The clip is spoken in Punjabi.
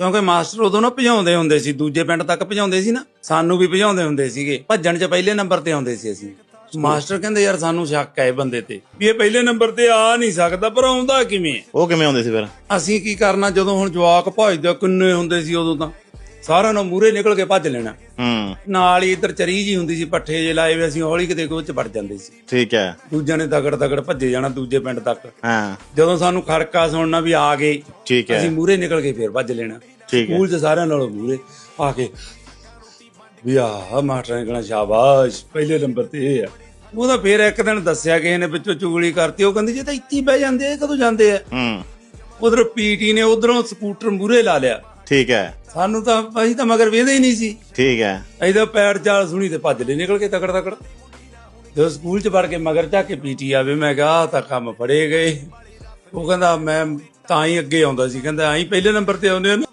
ਕਿਉਂਕਿ ਮਾਸਟਰ ਉਦੋਂ ਨਾ ਭਜਾਉਂਦੇ ਹੁੰਦੇ ਸੀ ਦੂਜੇ ਪਿੰਡ ਤੱਕ ਭਜਾਉਂਦੇ ਸੀ ਨਾ ਸਾਨੂੰ ਵੀ ਭਜਾਉਂਦੇ ਹੁੰਦੇ ਸੀਗੇ। ਭੱਜਣ 'ਚ ਪਹਿਲੇ ਨੰਬਰ ਤੇ ਆਉਂਦੇ ਸੀ ਅਸੀਂ। ਮਾਸਟਰ ਕਹਿੰਦੇ ਯਾਰ ਸਾਨੂੰ ਸ਼ੱਕ ਹੈ ਇਹ ਬੰਦੇ ਤੇ। ਵੀ ਇਹ ਪਹਿਲੇ ਨੰਬਰ ਤੇ ਆ ਨਹੀਂ ਸਕਦਾ ਪਰ ਆਉਂਦਾ ਕਿਵੇਂ ਹੈ? ਉਹ ਕਿਵੇਂ ਆਉਂਦੇ ਸੀ ਫਿਰ? ਅਸੀਂ ਕੀ ਕਰਨਾ ਜਦੋਂ ਹੁਣ ਜਵਾਕ ਭੱਜਦੇ ਕਿੰਨੇ ਹੁੰਦੇ ਸੀ ਉਦੋਂ ਤਾਂ। ਸਾਰਿਆਂ ਨੂੰ ਮੂਰੇ ਨਿਕਲ ਕੇ ਭੱਜ ਲੈਣਾ। ਹੂੰ। ਨਾਲ ਹੀ ਇੱਧਰ ਚਰੀ ਜੀ ਹੁੰਦੀ ਸੀ ਪੱਠੇ ਜੇ ਲਾਏ ਵੇ ਅਸੀਂ ਹੌਲੀ ਕਿਤੇ ਕੋਈ ਚ ਵੜ ਜਾਂਦੇ ਸੀ। ਠੀਕ ਹੈ। ਦੂਜਿਆਂ ਨੇ ਤਗੜ ਤਗੜ ਭੱਜੇ ਜਾਣਾ ਦੂਜੇ ਪਿੰਡ ਤੱਕ। ਹਾਂ। ਜਦੋਂ ਸਾਨੂੰ ਖੜਕਾ ਸੁਣਨਾ ਵੀ ਆ ਗਏ ਠੀਕ ਹੈ। ਅਸੀਂ ਮੂਰੇ ਨਿਕਲ ਕੇ ਫੇਰ ਭੱਜ ਲੈਣਾ। ਠੀਕ ਹੈ। ਸਕੂਲ 'ਚ ਸਾਰਿਆਂ ਨਾਲੋਂ ਮੂਰੇ ਆ ਕੇ ਵੀ ਆ ਮਾਸਟਰ ਨੇ ਕਹਣਾ ਸ਼ਾਬਾਸ਼ ਪਹਿਲੇ ਨੰਬਰ ਤੇ ਇਹ ਆ। ਉਹਦਾ ਫੇਰ ਇੱਕ ਦਿਨ ਦੱਸਿਆ ਕਿਸੇ ਨੇ ਵਿੱਚੋਂ ਚੁਗਲੀ ਕਰਤੀ ਉਹ ਕਹਿੰਦੀ ਜੇ ਤਾਂ ਇੱਥੇ ਬਹਿ ਜਾਂਦੇ ਆ ਕਦੋਂ ਜਾਂਦੇ ਆ? ਹੂੰ। ਉਧਰ ਪੀਟੀ ਨੇ ਉਧਰੋਂ ਸਕੂਟਰ ਮੂਰੇ ਲਾ ਲਿਆ। ਠੀਕ ਹੈ। ਸਾਨੂੰ ਤਾਂ ਅਸੀਂ ਤਾਂ ਮਗਰ ਵੇਂਦੇ ਹੀ ਨਹੀਂ ਸੀ। ਠੀਕ ਹੈ। ਇਹਦਾ ਪੈਰ ਚਾਲ ਸੁਣੀ ਤੇ ਭੱਜ ਲੈ ਨਿਕਲ ਕੇ ਤਕੜ ਤਕੜ। ਜਦੋਂ ਸਕੂਲ ਚ ਵੜ ਕੇ ਮਗਰ ਜਾ ਕੇ ਪੀਟੀ ਆਵੇ ਮੈਂ ਕਿਹਾ ਤਾਂ ਕੰਮ ਫੜੇ ਗਏ। ਉਹ ਕਹਿੰਦਾ ਮੈਂ ਤਾਂ ਹੀ ਅੱਗੇ ਆਉਂਦਾ ਸੀ। ਕਹਿੰਦਾ ਆਈ ਪਹਿਲੇ ਨੰਬਰ ਤੇ ਆਉਂਦੇ ਹੋ ਨਾ?